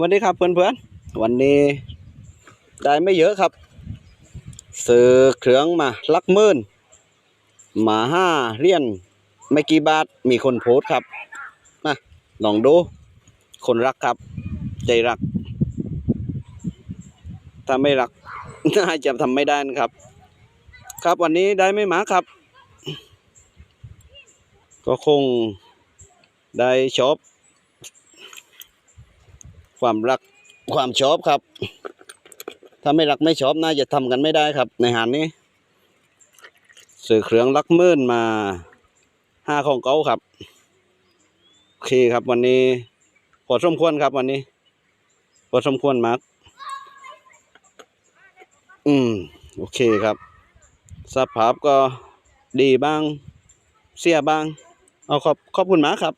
วันนี้ครับเพื่อนๆ วันนี้ได้ไม่เยอะครับ ซื้อเครื่องมาลักมื่นหมาห้าเรียญไม่กี่บาทมีคนโพสต์ครับมาลองดู คนรักครับ ใจรัก ถ้าไม่รักน่าจะทำไม่ได้นะครับ ครับวันนี้ได้ไม่มาครับ ก็คงได้ชอบ ความรักความชอบครับ ถ้าไม่รักไม่ชอบน่าจะทำกันไม่ได้ครับ ในหารนี้สื่อเครื่องลักมื่นมาห้าของเก้าครับโอเคครับวันนี้พอสมควรครับวันนี้พอสมควรมากอืมโอเคครับสภาพก็ดีบ้าง เสียบ้าง เอาขอบขอบคุณมากครับ